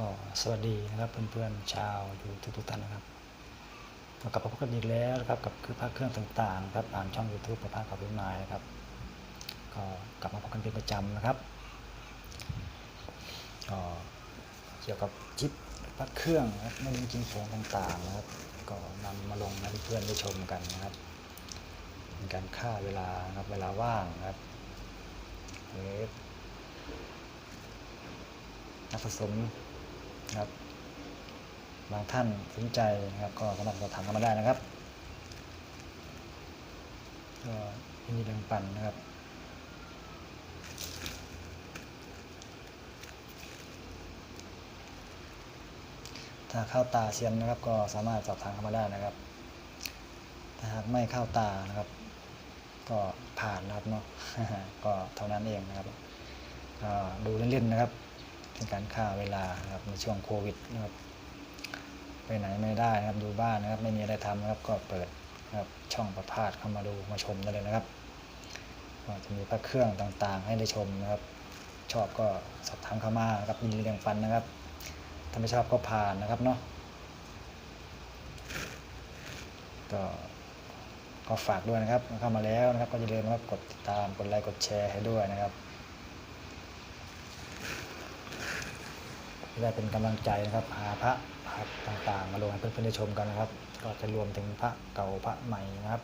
ก็สวัสดีนะครับเพื่อนๆชาวยูทูบทุกท่านนะครับกลับมาพบกันอีกแล้วนะครับกับคือภาคเครื่องต่างๆครับผ่านช่อง YouTube ประภาคกับพิมายนะครับ ก็กลับมาพบกันเป็นประจำนะครับก็เกี่ยวกับชิปพระเครื่องนะครับไม่จริงๆของต่างๆนะครับ ก็นำมาลงให้เพื่อนๆได้ชมกันนะครับเป็นการฆ่าเวลานะครับเวลาว่างนะครับหรือนักสะสม ครับ บางท่านสนใจนะครับ ก็สามารถสอบถามเข้ามาได้นะครับก็ยินดีแบ่งปันนะครับถ้าเข้าตาเซียนนะครับ ก็สามารถสอบถามเข้ามาได้นะครับ ถ้าหากไม่เข้าตานะครับ ก็ผ่านนะครับเนาะก็เท่านั้นเองนะครับดูเล่นๆนะครับ เป็นการฆ่าเวลาครับในช่วงโควิดนะครับไปไหนไม่ได้นะครับดูบ้านนะครับ ไม่มีอะไรทำนะครับ ก็เปิดนะครับช่องประพาสเข้ามาดูมาชมได้เลยนะครับก็จะมีพระเครื่องต่างๆ ให้ได้ชมนะครับ ชอบก็สอบถามเข้ามาครับยินดีแบ่งปันนะครับถ้าไม่ชอบก็ผ่านนะครับเนาะก็ก็ฝากด้วยนะครับเข้ามาแล้วนะครับ ก็อย่าลืมนะครับกดติดตามกดไลค์กดแชร์ให้ด้วยนะครับ จะ ได้เป็นกำลังใจนะครับ หาพระภาพต่างๆ มาลงให้เพื่อนๆได้ชมกันนะครับ ก็จะรวมถึงพระเก่าพระใหม่นะครับ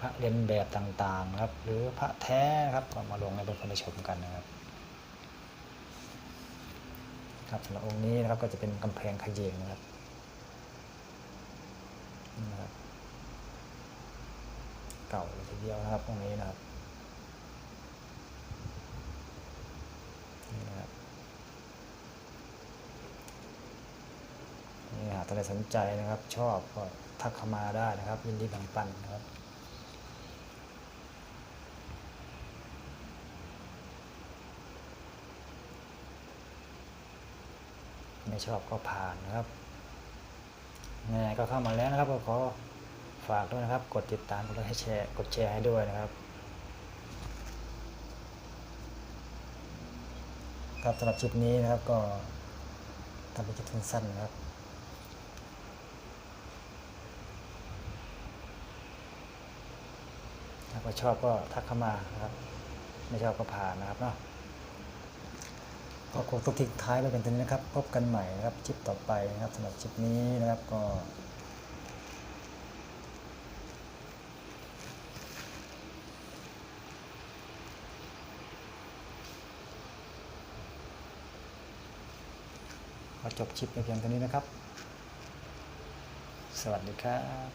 พระเรียนแบบต่างๆครับ หรือพระแท้ครับก็มาลงให้เพื่อนๆได้ชมกันนะครับครับสำหรับองค์นี้นะครับก็จะเป็นกำแพงขยเยงนะครับนะครับ เก่าเลยทีเดียวนะครับองค์นี้นะครับนี่นะครับ นี่หาก ท่านใดสนใจนะครับ ชอบก็ทักเข้ามาได้นะครับ ยินดีแบ่งปันนะครับไม่ชอบก็ผ่านนะครับยังไงก็เข้ามาแล้วนะครับก็ขอฝากด้วยนะครับ กดติดตามกดไลค์ให้แชร์กดแชร์ให้ด้วยนะครับ ครับสำหรับคลิปนี้นะครับก็ทำเป็นคลิปสั้นๆนะครับ ถ้าชอบก็ทักเข้ามานะครับ ไม่ชอบก็ผ่านนะครับเนาะก็คงต้องทิ้งท้ายไว้เป็นตัวนี้นะครับ พบกันใหม่นะครับคลิปต่อไปนะครับสำหรับคลิปนี้นะครับก็ขอจบคลิปในเพียงเท่านี้นะครับ สวัสดีครับ